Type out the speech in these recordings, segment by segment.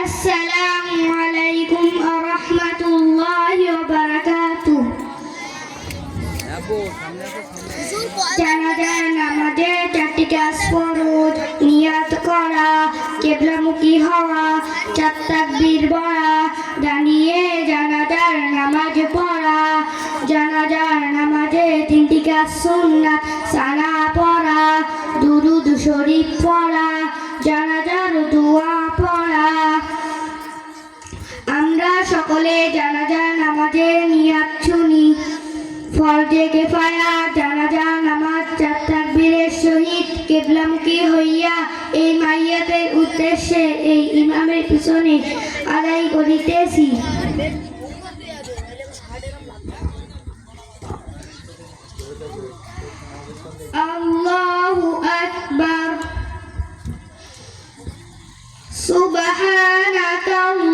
আসসালামু আলাইকুম জানাজার নামাজে করা, কেবলামুখী হওয়া চার তাকবীর পড়া, দাঁড়িয়ে জানাজার পড়া, জানাজার নামাজে তিনটি কাজ সুন্নাত সানা পড়া, দুরুদ শরীফ পড়া জানাজার দোয়া পড়া। আমরা সকলে জানাজা নামাজের নিয়াত শুনি। ফরজে কেফায়া জানাজা নামাজ চার তাকবীরের সহিত কেবলামুখী হইয়া, এই মাইয়াতের উদ্দেশ্যে, এই ইমামের পিছনে আদায় করিতেছি। Tell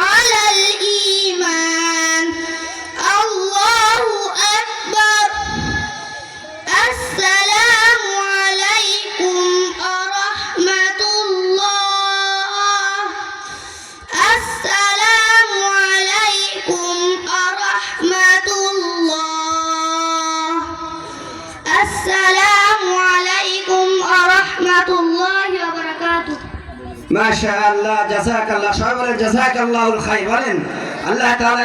على মাশাআল্লাহ জাযাকাল্লাহ সবাই বলেন জাযাকাল্লাহুল খাই বলেন। আল্লাহ তাআলা